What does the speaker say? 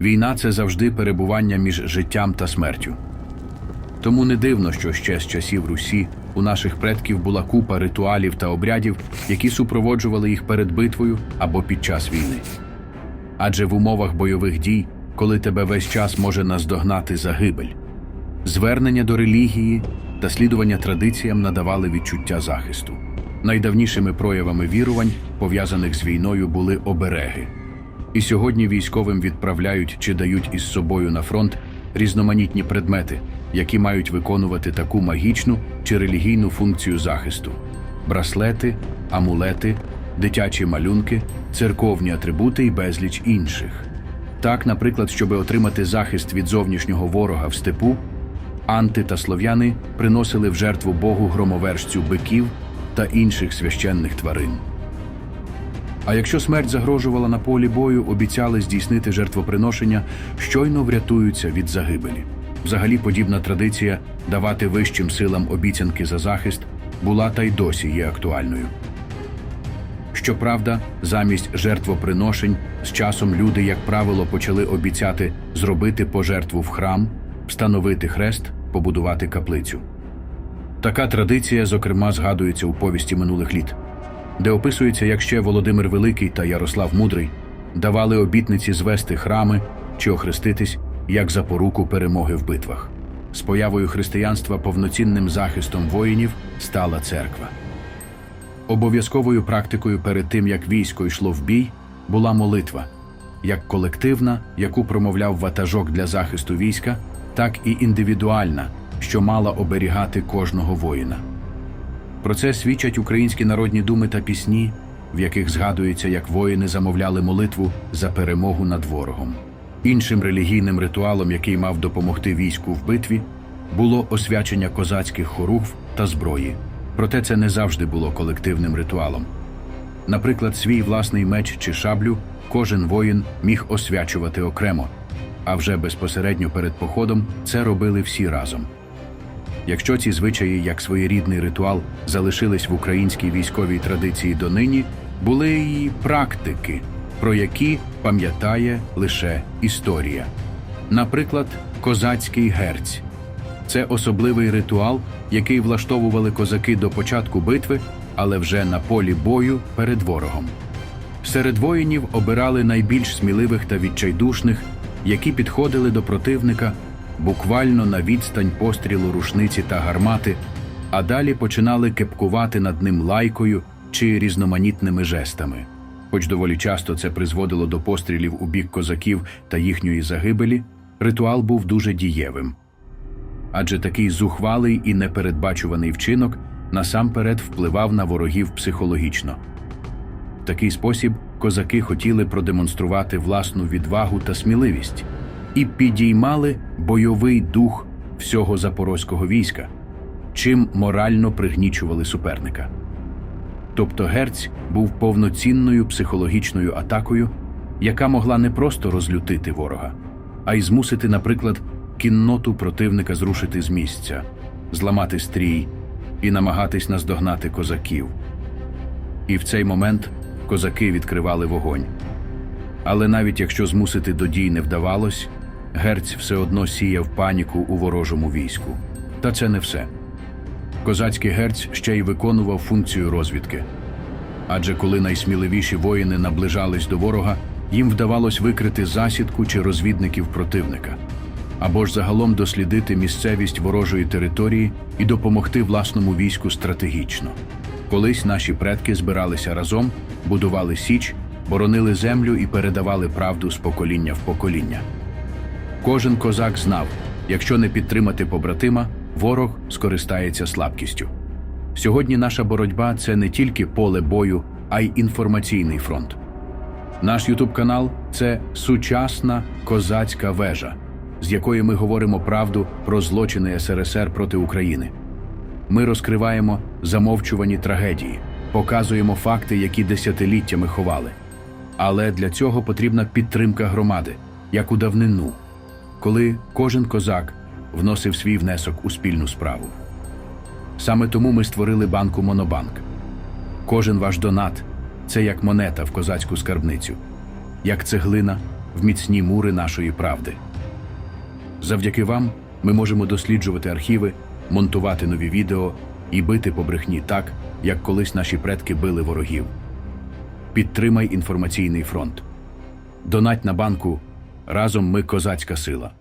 Війна це завжди перебування між життям та смертю. Тому не дивно, що ще з часів Русі у наших предків була купа ритуалів та обрядів, які супроводжували їх перед битвою або під час війни. Адже в умовах бойових дій, коли тебе весь час може наздогнати загибель, звернення до релігії та слідування традиціям надавали відчуття захисту. Найдавнішими проявами вірувань, пов'язаних з війною, були обереги. І сьогодні військовим відправляють чи дають із собою на фронт різноманітні предмети, які мають виконувати таку магічну чи релігійну функцію захисту: браслети, амулети, дитячі малюнки, церковні атрибути і безліч інших. Так, наприклад, щоби отримати захист від зовнішнього ворога в степу, анти та слов'яни приносили в жертву Богу громовержцю биків та інших священних тварин. А якщо смерть загрожувала на полі бою, обіцяли здійснити жертвоприношення, щойно врятуються від загибелі. Взагалі, подібна традиція давати вищим силам обіцянки за захист була та й досі є актуальною. Щоправда, замість жертвоприношень з часом люди, як правило, почали обіцяти зробити пожертву в храм, встановити хрест, побудувати каплицю. Така традиція, зокрема, згадується у повісті минулих літ, де описується, як ще Володимир Великий та Ярослав Мудрий давали обітниці звести храми чи охреститись як запоруку перемоги в битвах. З появою християнства повноцінним захистом воїнів стала церква. Обов'язковою практикою перед тим, як військо йшло в бій, була молитва, як колективна, яку промовляв ватажок для захисту війська, так і індивідуальна, що мала оберігати кожного воїна. Про це свідчать українські народні думи та пісні, в яких згадується, як воїни замовляли молитву за перемогу над ворогом. Іншим релігійним ритуалом, який мав допомогти війську в битві, було освячення козацьких хоругв та зброї. Проте це не завжди було колективним ритуалом. Наприклад, свій власний меч чи шаблю кожен воїн міг освячувати окремо, а вже безпосередньо перед походом це робили всі разом. Якщо ці звичаї, як своєрідний ритуал, залишились в українській військовій традиції донині, були і практики, про які пам'ятає лише історія. Наприклад, козацький герць це особливий ритуал, який влаштовували козаки до початку битви, але вже на полі бою перед ворогом. Серед воїнів обирали найбільш сміливих та відчайдушних, які підходили до противника буквально на відстань пострілу рушниці та гармати, а далі починали кепкувати над ним лайкою чи різноманітними жестами. Хоч доволі часто це призводило до пострілів у бік козаків та їхньої загибелі, ритуал був дуже дієвим. Адже такий зухвалий і непередбачуваний вчинок насамперед впливав на ворогів психологічно. В такий спосіб козаки хотіли продемонструвати власну відвагу та сміливість і підіймали бойовий дух всього запорозького війська, чим морально пригнічували суперника. Тобто герць був повноцінною психологічною атакою, яка могла не просто розлютити ворога, а й змусити, наприклад, кінноту противника зрушити з місця, зламати стрій і намагатись наздогнати козаків. І в цей момент козаки відкривали вогонь. Але навіть якщо змусити до дій не вдавалось, герць все одно сіяв паніку у ворожому війську. Та це не все. Козацький герць ще й виконував функцію розвідки. Адже коли найсміливіші воїни наближались до ворога, їм вдавалось викрити засідку чи розвідників противника, або ж загалом дослідити місцевість ворожої території і допомогти власному війську стратегічно. Колись наші предки збиралися разом, будували січ, боронили землю і передавали правду з покоління в покоління. Кожен козак знав, якщо не підтримати побратима, ворог скористається слабкістю. Сьогодні наша боротьба це не тільки поле бою, а й інформаційний фронт. Наш Ютуб канал це сучасна козацька вежа, з якої ми говоримо правду про злочини СРСР проти України. Ми розкриваємо замовчувані трагедії, показуємо факти, які десятиліттями ховали. Але для цього потрібна підтримка громади, як у давнину, коли кожен козак вносив свій внесок у спільну справу. Саме тому ми створили банку Монобанк. Кожен ваш донат це як монета в козацьку скарбницю, як цеглина в міцні мури нашої правди. Завдяки вам ми можемо досліджувати архіви, монтувати нові відео і бити по брехні так, як колись наші предки били ворогів. Підтримай інформаційний фронт. Донать на банку. Разом ми козацька сила.